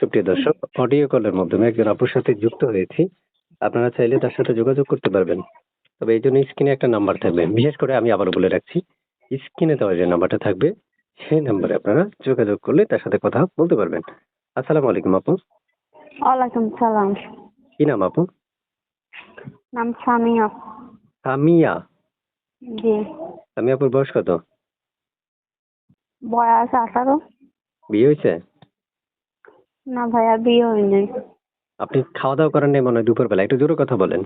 সুপ্রিয় দর্শক অডিও কলের মাধ্যমে একজন আপুর সাথে যুক্ত হয়েছি। আপনারা চাইলে তার সাথে যোগাযোগ করতে পারবেন। তবে এই জন্য স্ক্রিনে একটা নাম্বার থাকবে। বিশেষ করে আমি আবার বলে রাখছি স্ক্রিনে দেওয়া যে নাম্বারটা থাকবে সেই নাম্বারে আপনারা যোগাযোগ করলে তার সাথে কথা বলতে পারবেন। আসসালামু আলাইকুম আপু। ওয়ালাইকুম সালাম। কি নাম আপু? নাম সামিয়া। সামিয়া? জি। সামিয়া আপুর বয়স কত? বয়স আঠারো। বিয়ে হয়েছে? না ভাইয়া বিয়ে হয়নি আপনি খাওয়া দাওয়া করেন নাই মনে হয় দুপুরবেলা? একটু জোরে কথা বলেন।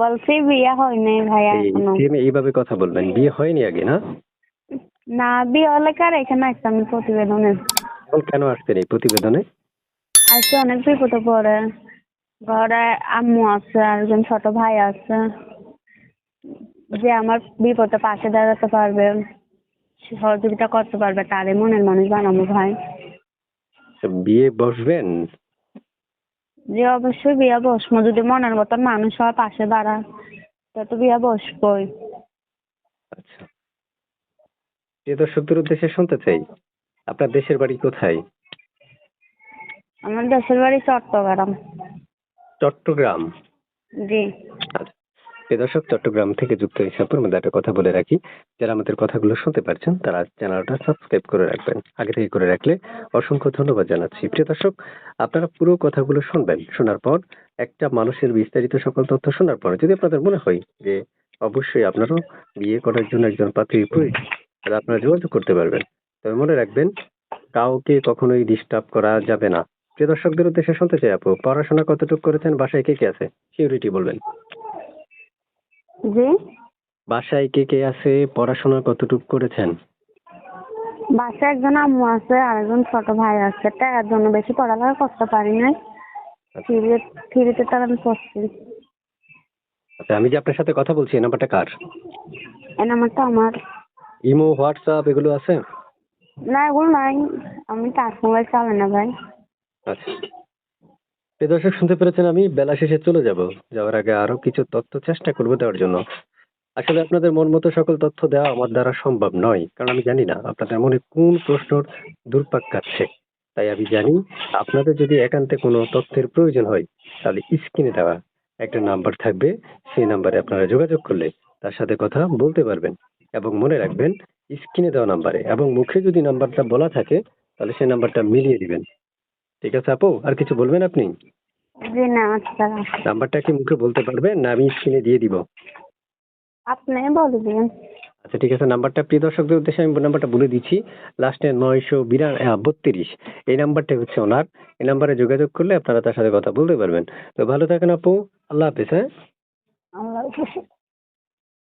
বলছি বিয়ে হয়নি ভাইয়া এই এখনও। এইভাবে কথা বলবেন। বিয়ে হয়নি আগে না? না বিয়ে হলে কার এখানে আসছে আমি প্রতিবেদনে? এখন কেন আসছেন এই প্রতিবেদনে? আজকে অনেক বিপদে পড়ে। ঘরে আম্মু আছে আর একজন ছোট ভাই আছে। যে আমার বিপদে পাশে দাঁড়াতে পারবে সহযোগিতা করতে পারবে তারে মনের মানুষ বানাবো ভাই। বিয়ে বসবেন? যে অবশ্যই বিয়ে বসবো। যদি মনের মতন মানুষ হয় পাশে দাঁড়ায় তা তো বিয়ে বসবোই। আচ্ছা। প্রিয় দর্শকদের উদ্দেশ্যে শুনতে চাই আপনার দেশের বাড়ি কোথায়? আমার দেশের বাড়ি চট্টগ্রাম। চট্টগ্রাম। জি। আচ্ছা প্রিয় দর্শক, চট্টগ্রাম থেকে যুক্ত আপনার মধ্যে একটা কথা বলে রাখি। যারা আমাদের কথাগুলো শুনতে পারছেন, তারা চ্যানেলটা সাবস্ক্রাইব করে রাখবেন। আগে থেকে করে রাখলে অসংখ্য ধন্যবাদ জানাচ্ছি। প্রিয় দর্শক, আপনারা পুরো কথাগুলো শুনবেন। শোনার পর একটা মানুষের বিস্তারিত সকল তথ্য শোনার পর যদি আপনাদের মনে হয় যে অবশ্যই আপনারও বিয়ে করার জন্য একজন পাত্রীর প্রয়োজন, তাহলে আপনারা যোগাযোগ করতে পারবেন। তবে মনে রাখবেন, কাউকে কখনোই ডিস্টার্ব করা যাবে না। প্রিয় দর্শকদের উদ্দেশ্যে শুনতে চাই আপু, পড়াশোনা কতটুকু করেছেন? বাসায় কে কে আছে? সিউরিটি বলবেন। জি? বাসায় কে কে আছে? পড়াশোনা কতটুকু করেছেন? বাসায় একজন আম্মু আছে আর একজন ছোট ভাই আছে। টাকার জন্য বেশি পড়ালেখা করতে পারি নাই। থ্রিতে থ্রিতে তার আমি পড়ছি। আচ্ছা আমি যে আপনার সাথে কথা বলছি এই নাম্বারটা কার? এই নাম্বারটা আমার। ইমো হোয়াটসঅ্যাপ এগুলো আছে? না এগুলো নাই। আমি টাচ মোবাইল চালাই না ভাই। আচ্ছা। প্রিয় দর্শক, শুনতে পেরেছেন আমি। বেলা শেষে চলে যাব। যাওয়ার আগে আরও কিছু তথ্য চেষ্টা করব দেওয়ার জন্য। আসলে আপনাদের মন মতো সকল তথ্য দেওয়া আমার দ্বারা সম্ভব নয়, কারণ আমি জানি না আপনাদের মনে কোন প্রশ্নর দুর্পাক কাটছে। তাই আমি জানি, আপনাদের যদি একান্তে কোনো তথ্যের প্রয়োজন হয়, তাহলে স্ক্রিনে দেওয়া একটা নাম্বার থাকবে। সেই নাম্বারে আপনারা যোগাযোগ করলে তার সাথে কথা বলতে পারবেন। এবং মনে রাখবেন, স্ক্রিনে দেওয়া নাম্বারে এবং মুখে যদি নাম্বারটা বলা থাকে, তাহলে সেই নাম্বারটা মিলিয়ে দিবেন। ঠিক আছে আপু আর কিছু বলবেন আপনি? জি না আচ্ছা নাম্বারটা কি মুখে বলতে পারবেন? না আমি স্ক্রিনে দিয়ে দিব। আপনি বলে দিন। আচ্ছা ঠিক আছে নাম্বারটা প্রিয় দর্শকদের উদ্দেশ্যে আমি নাম্বারটা বলে দিচ্ছি। লাস্টে নয়শো বিরা বত্রিশ। এই নাম্বারটা হচ্ছে ওনার। এই নাম্বারে যোগাযোগ করলে আপনারা তার সাথে কথা বলতে পারবেন। তো ভালো থাকেন আপু। আল্লাহ হাফিজ হ্যাঁ? আল্লাহ হাফেজ।